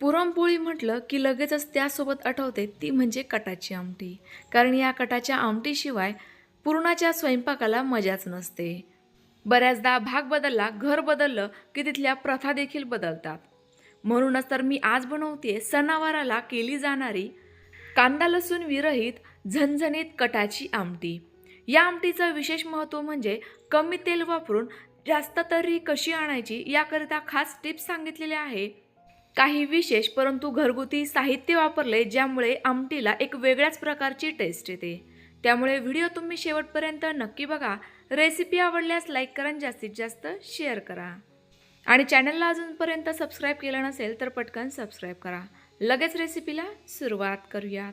पुरणपोळी म्हटलं की लगेचच त्यासोबत आठवते ती म्हणजे कटाची आमटी. कारण या कटाच्या आमटीशिवाय पुरणाच्या स्वयंपाकाला मजाच नसते. बऱ्याचदा भाग बदलला घर बदललं की तिथल्या प्रथा देखील बदलतात. म्हणूनच तर मी आज बनवते सणावाराला केली जाणारी कांदा लसूण विरहित झणझणीत कटाची आमटी. या आमटीचं विशेष महत्त्व म्हणजे कमी तेल वापरून जास्त तर्री कशी आणायची याकरिता खास टिप्स सांगितलेल्या आहे. काही विशेष परंतु घरगुती साहित्य वापरले ज्यामुळे आमटीला एक वेगळ्याच प्रकारची टेस्ट येते. त्यामुळे व्हिडिओ तुम्ही शेवटपर्यंत नक्की बघा. रेसिपी आवडल्यास लाईक करा जास्तीत जास्त शेअर करा. आणि चॅनलला अजूनपर्यंत सबस्क्राईब केलं नसेल तर पटकन सबस्क्राईब करा. लगेच रेसिपीला सुरुवात करूयात.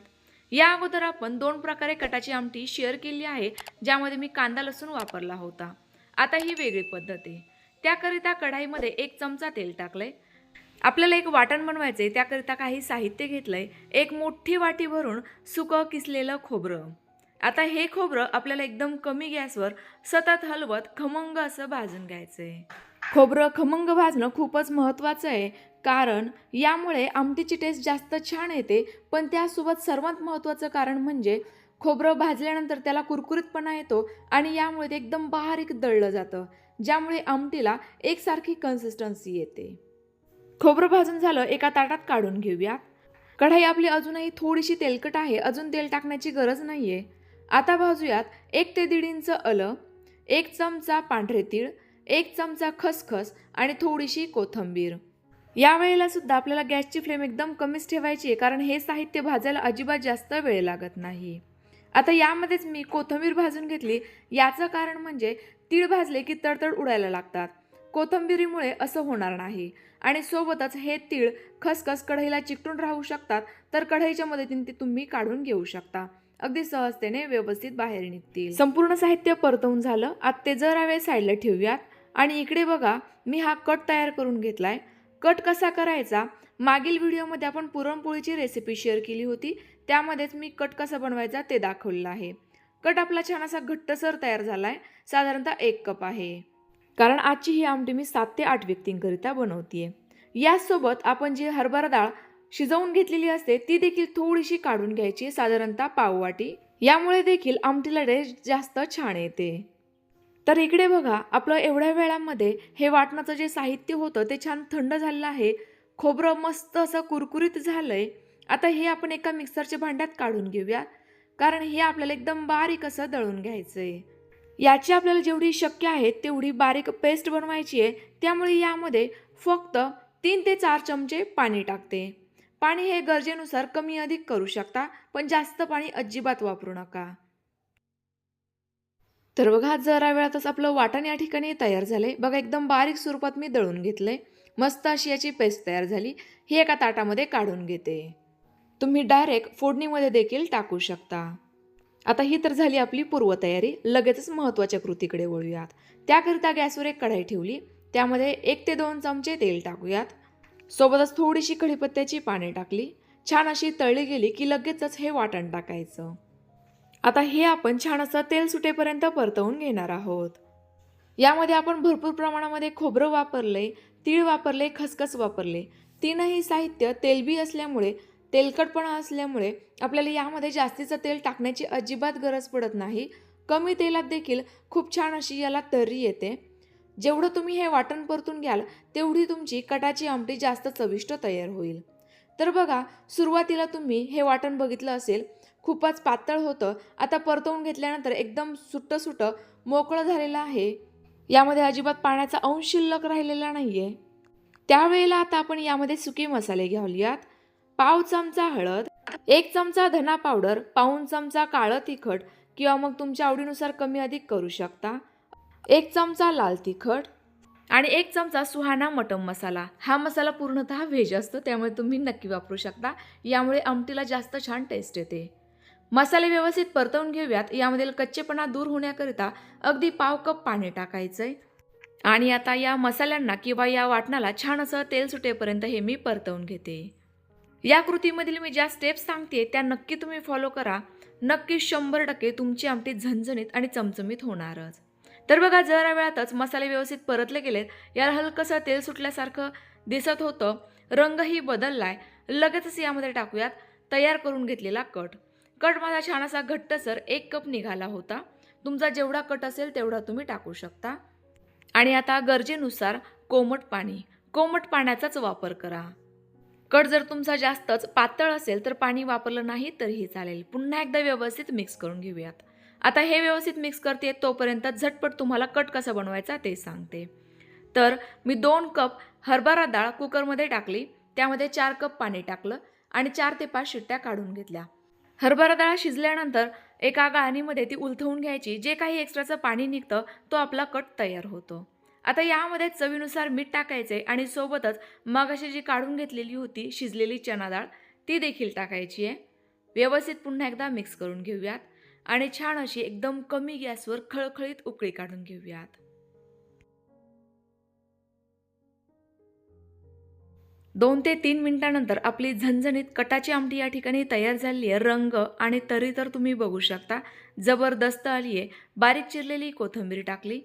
या अगोदर आपण दोन प्रकारे कटाची आमटी शेअर केली आहे ज्यामध्ये मी कांदा लसूण वापरला होता. आता ही वेगळी पद्धत आहे. त्याकरिता कढाईमध्ये एक चमचा तेल टाकले आपल्याला एक वाटण बनवायचं आहे त्याकरिता काही साहित्य घेतलं आहे एक मोठी वाटी भरून सुकं किसलेलं खोबरं. आता हे खोबरं आपल्याला एकदम कमी गॅसवर सतत हलवत खमंग असं भाजून घ्यायचं आहे खोबरं खमंग भाजणं खूपच महत्त्वाचं आहे कारण यामुळे आमटीची टेस्ट जास्त छान येते पण त्यासोबत सर्वात महत्त्वाचं कारण म्हणजे खोबरं भाजल्यानंतर त्याला कुरकुरीतपणा येतो आणि यामुळे ते एकदम बारीक दळलं जातं ज्यामुळे आमटीला एकसारखी कन्सिस्टन्सी येते. खोबरं भाजून झालं एका ताटात काढून घेऊया. कढाई आपली अजूनही थोडीशी तेलकट आहे अजून तेल टाकण्याची गरज नाही आहे आता भाजूयात एक ते दीड इंच अलं एक चमचा पांढरे तीळ एक चमचा खसखस आणि थोडीशी कोथिंबीर. यावेळेला सुद्धा आपल्याला गॅसची फ्लेम एकदम कमीच ठेवायची आहे कारण हे साहित्य भाजायला अजिबात जास्त वेळ लागत नाही. आता यामध्येच मी कोथिंबीर भाजून घेतली याचं कारण म्हणजे तीळ भाजले की तडतड उडायला लागतात. कोथंबीरीमुळे असं होणार नाही. आणि सोबतच हे तीळ खसखस कढईला चिकटून राहू शकतात तर कढईच्या मदतीने ते तुम्ही काढून घेऊ शकता. अगदी सहजतेने व्यवस्थित बाहेर निघतील. संपूर्ण साहित्य परतवून झालं. आता ते जरा वेळ साईडला ठेवूयात. आणि इकडे बघा मी हा कट तयार करून घेतलाय. कट कसा करायचा? मागील व्हिडिओमध्ये आपण पुरणपोळीची रेसिपी शेअर केली होती. त्यामध्येच मी कट कसा बनवायचा ते दाखवलेलं आहे. कट आपला छान असा घट्टसर तयार झाला आहे साधारणतः एक कप आहे. कारण आजची ही आमटी मी सात ते आठ व्यक्तींकरिता बनवतीये. यासोबत आपण जी हरभरा डाळ शिजवून घेतलेली असते ती देखील थोडीशी काढून घ्यायची साधारणतः पाववाटी यामुळे देखील आमटीला टेस्ट जास्त छान येते. तर इकडे बघा आपलं एवढ्या वेळामध्ये हे वाटणाचं जे साहित्य होतं ते छान थंड झालेलं आहे. खोबरं मस्त असं कुरकुरीत झालं आहे आता हे आपण एका मिक्सरच्या भांड्यात काढून घेऊया. कारण हे आपल्याला एकदम बारीक असं दळून घ्यायचं आहे याची आपल्याला जेवढी शक्य आहे तेवढी बारीक पेस्ट बनवायची आहे. त्यामुळे यामध्ये फक्त तीन ते चार चमचे पाणी टाकते. पाणी हे गरजेनुसार कमी अधिक करू शकता पण जास्त पाणी अजिबात वापरू नका. तर बघा जरा वेळातच आपलं वाटण या ठिकाणी तयार झालंय बघा एकदम बारीक स्वरूपात मी दळून घेतले. मस्त अशी याची पेस्ट तयार झाली. ही एका ताटामध्ये काढून घेते. तुम्ही डायरेक्ट फोडणीमध्ये देखील टाकू शकता. आता ही तर झाली आपली पूर्वतयारी. लगेचच महत्त्वाच्या कृतीकडे वळूयात. त्याकरिता गॅसवर एक कढाई ठेवली. त्यामध्ये एक ते दोन चमचे तेल टाकूयात. सोबतच थोडीशी कढीपत्त्याची पाने टाकली. छान अशी तळली गेली की लगेचच हे वाटण टाकायचं. आता हे आपण छान असं तेल सुटेपर्यंत परतवून घेणार आहोत. यामध्ये आपण भरपूर प्रमाणामध्ये खोबरं वापरले तीळ वापरले खसखस वापरले तीनही साहित्य तेलबी असल्यामुळे तेलकटपणा असल्यामुळे आपल्याला यामध्ये जास्तीचं तेल टाकण्याची अजिबात गरज पडत नाही. कमी तेलात देखील खूप छान अशी याला तर्री येते. जेवढं तुम्ही हे वाटण परतून घ्याल तेवढी तुमची कटाची आमटी जास्त चविष्ट तयार होईल. तर बघा सुरुवातीला तुम्ही हे वाटण बघितलं असेल खूपच पातळ होतं. आता परतवून घेतल्यानंतर एकदम सुट्ट सुटं मोकळं झालेलं आहे. यामध्ये अजिबात पाण्याचा अंश शिल्लक राहिलेला नाही आहे त्यावेळेला आता आपण यामध्ये सुके मसाले घालूयात पाव चमचा हळद एक चमचा धना पावडर पाऊन चमचा काळं तिखट किंवा मग तुमच्या आवडीनुसार कमी अधिक करू शकता. एक चमचा लाल तिखट आणि एक चमचा सुहाना मटम मसाला. हा मसाला पूर्णतः व्हेज असतो त्यामुळे तुम्ही नक्की वापरू शकता. यामुळे आमटीला जास्त छान टेस्ट येते. मसाले व्यवस्थित परतवून घेऊयात. यामधील कच्चेपणा दूर होण्याकरिता अगदी पाव कप पाणी टाकायचं आहे आणि आता या मसाल्यांना किंवा या वाटणाला छान असं तेल सुटेपर्यंत हे मी परतवून घेते. या कृतीमधील मी ज्या स्टेप्स सांगते त्या नक्की तुम्ही फॉलो करा. नक्की शंभर टक्के तुमची आमटी झणझणीत आणि चमचमीत होणारच. तर बघा जरा वेळातच मसाले व्यवस्थित परतले गेलेत. याला हलकंसं तेल सुटल्यासारखं दिसत होतं. रंगही बदललाय. लगेचच यामध्ये टाकूयात तयार करून घेतलेला कट. कट माझा छान असा घट्टसर एक कप निघाला होता. तुमचा जेवढा कट असेल तेवढा तुम्ही टाकू शकता. आणि आता गरजेनुसार कोमट पाणी. कोमट पाण्याचाच वापर करा. कट जर तुमचा जास्तच पातळ असेल तर पाणी वापरलं नाही तरीही चालेल. पुन्हा एकदा व्यवस्थित मिक्स करून घेऊयात. आता हे व्यवस्थित मिक्स करते तोपर्यंत झटपट तुम्हाला कट कसा बनवायचा ते सांगते. तर मी दोन कप हरभरा डाळ कुकरमध्ये टाकली त्यामध्ये चार कप पाणी टाकलं आणि चार ते पाच शिट्ट्या काढून घेतल्या. हरभरा डाळ शिजल्यानंतर एका गाळणीमध्ये ती उलथवून घ्यायची. जे काही एक्स्ट्राचं पाणी निघतं तो आपला कट तयार होतो. आता यामध्ये चवीनुसार मीठ टाकायचे आणि सोबतच मगाशी जी काढून घेतलेली होती शिजलेली चना डाळ ती देखील टाकायची आहे. व्यवस्थित पुन्हा एकदा मिक्स करून घेऊयात आणि छान अशी एकदम कमी गॅसवर खळखळीत उकळी काढून घेऊयात. दोन ते तीन मिनिटानंतर आपली झणझणीत कटाची आमटी या ठिकाणी तयार झाली आहे. रंग आणि तरी तर तुम्ही बघू शकता. जबरदस्त आली आहे बारीक चिरलेली कोथिंबीर टाकली.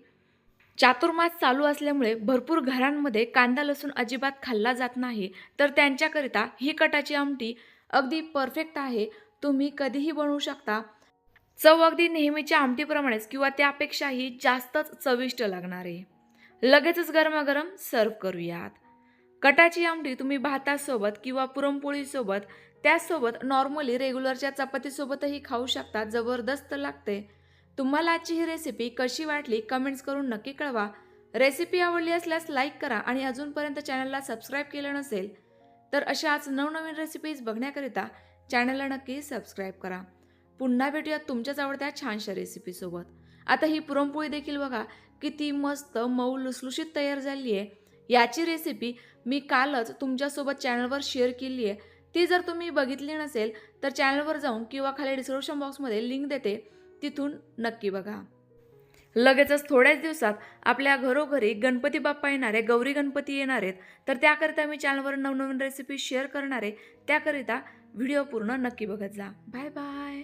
चातुर्मास चालू असल्यामुळे भरपूर घरांमध्ये कांदा लसूण अजिबात खाल्ला जात नाही. तर त्यांच्याकरिता ही कटाची आमटी अगदी परफेक्ट आहे. तुम्ही कधीही बनवू शकता. चव अगदी नेहमीच्या आमटीप्रमाणेच किंवा त्यापेक्षाही जास्तच चविष्ट लागणार. आहे लगेचच गरमागरम सर्व करूयात. कटाची आमटी तुम्ही भातासोबत किंवा पुरणपोळीसोबत त्याचसोबत नॉर्मली रेग्युलरच्या चपातीसोबतही खाऊ शकता. जबरदस्त लागते. तुम्हाला आजची ही रेसिपी कशी वाटली कमेंट्स करून नक्की कळवा. रेसिपी आवडली असल्यास लाईक करा आणि अजूनपर्यंत चॅनलला सबस्क्राईब केलं नसेल तर अशाच नवनवीन रेसिपीज बघण्याकरिता चॅनलला नक्की सबस्क्राईब करा. पुन्हा भेटूयात तुमच्याच आवडत्या छानशा रेसिपीसोबत आता ही पुरणपोळी देखील बघा किती मस्त मऊ लुसलुशीत तयार झाली आहे. याची रेसिपी मी कालच तुमच्यासोबत चॅनलवर शेअर केली आहे. ती जर तुम्ही बघितली नसेल तर चॅनलवर जाऊन किंवा खाली डिस्क्रिप्शन बॉक्समध्ये लिंक देते. तिथून नक्की बघा. लगेचच थोड्याच दिवसात आपल्या घरोघरी गणपती बाप्पा येणार आहे गौरी गणपती येणार आहेत. तर त्याकरिता मी चॅनलवर नवनवीन रेसिपी शेअर करणार आहे. त्याकरिता व्हिडिओ पूर्ण नक्की बघत जा. Bye bye